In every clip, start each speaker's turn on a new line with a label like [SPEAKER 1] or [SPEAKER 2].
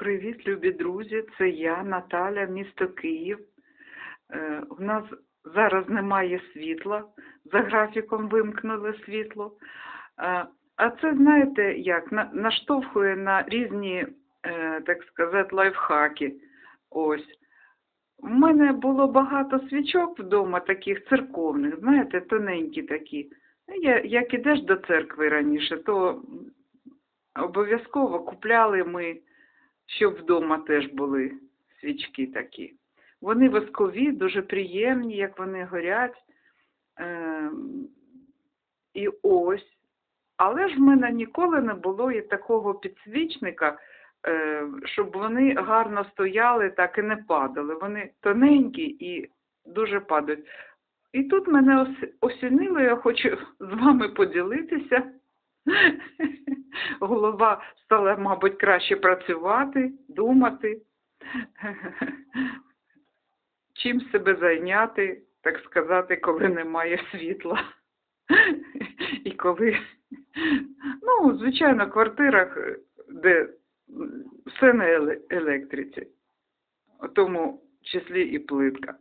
[SPEAKER 1] Привіт, любі друзі! Це я, Наталя, місто Київ. Е, У нас зараз немає світла, за графіком вимкнули світло. Е, А це, знаєте, як, наштовхує на різні, е, так сказати, лайфхаки. Ось. У мене було багато свічок вдома, таких церковних, знаєте, тоненькі такі. Ну, як ідеш до церкви раніше, то обов'язково купляли ми щоб вдома теж були свічки такі. Вони воскові, дуже приємні, як вони горять. Ем, І ось. Але ж в мене ніколи не було і такого підсвічника, е, щоб вони гарно стояли, так і не падали. Вони тоненькі і дуже падають. І тут мене осінило, я хочу з вами поділитися. Голова стала, мабуть, краще працювати, думати, чим себе зайняти, так сказати, коли немає світла. І коли, ну, звичайно, в квартирах, де все на електриці, у тому числі і плитка.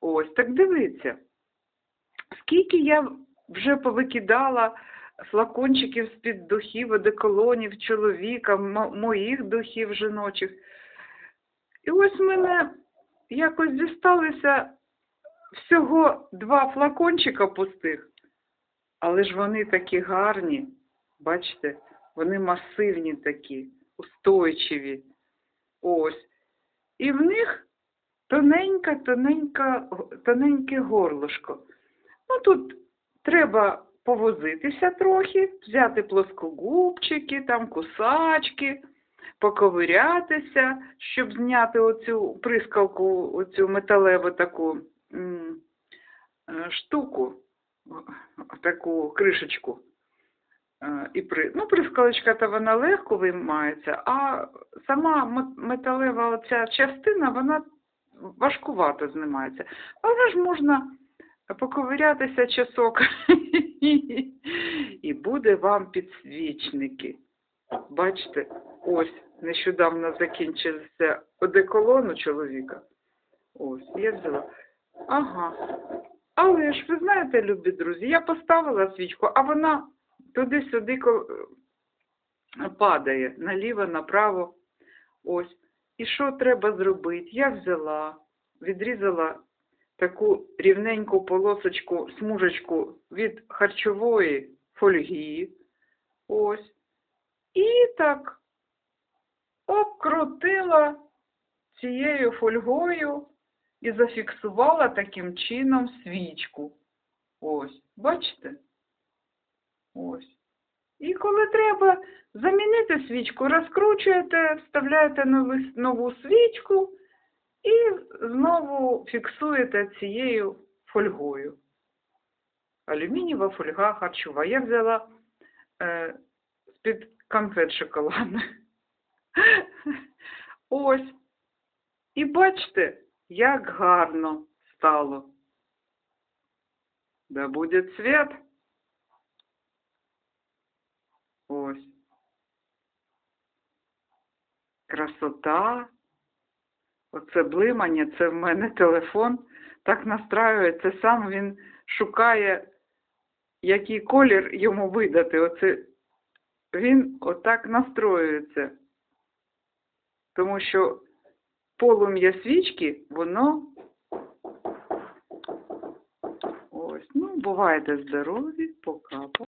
[SPEAKER 1] Ось, так дивіться, скільки я вже повикидала флакончиків з-під духів, одеколонів чоловіка, моїх духів жіночих. І ось мене якось дісталися всього два флакончика пустих, але ж вони такі гарні, бачите, вони масивні такі, устойчиві. Ось. І в них тоненька, тоненька, тоненьке горлышко. Ну тут треба повозитися трохи, взяти плоскогубчики, там кусачки, поковирятися, щоб зняти оцю прискалку, оцю металеву таку е, штуку, таку кришечку. Е, І при... Ну, прискалочка то вона легко виймається, а сама металева оця частина, вона важкувато знімається. Але ж можна поковирятися часок, і буде вам підсвічники. Бачите, ось нещодавно закінчився одеколон у чоловіка. Ось, я взяла. Ага. Але ж ви знаєте, любі друзі, я поставила свічку, а вона туди-сюди падає, наліво, направо. Ось. І що треба зробити? Я взяла, відрізала таку рівненьку полосочку, смужечку від харчової фольги. Ось. І так обкрутила цією фольгою і зафіксувала таким чином свічку. Ось, бачите? Ось. І коли треба замінити свічку, розкручуєте, вставляєте нову, свічку і знову фіксуєте цією фольгою. Алюмінієва фольга харчова. Я взяла е, з-під конфет шоколадних. Ось. І бачите, як гарно стало. Да буде цвет. Ось. Красота. Оце блимання, це в мене телефон. Так настраюється сам, він шукає, який колір йому видати. Оце він отак настроюється. Тому що полум'я свічки, воно ось, ну, бувайте здорові, пока.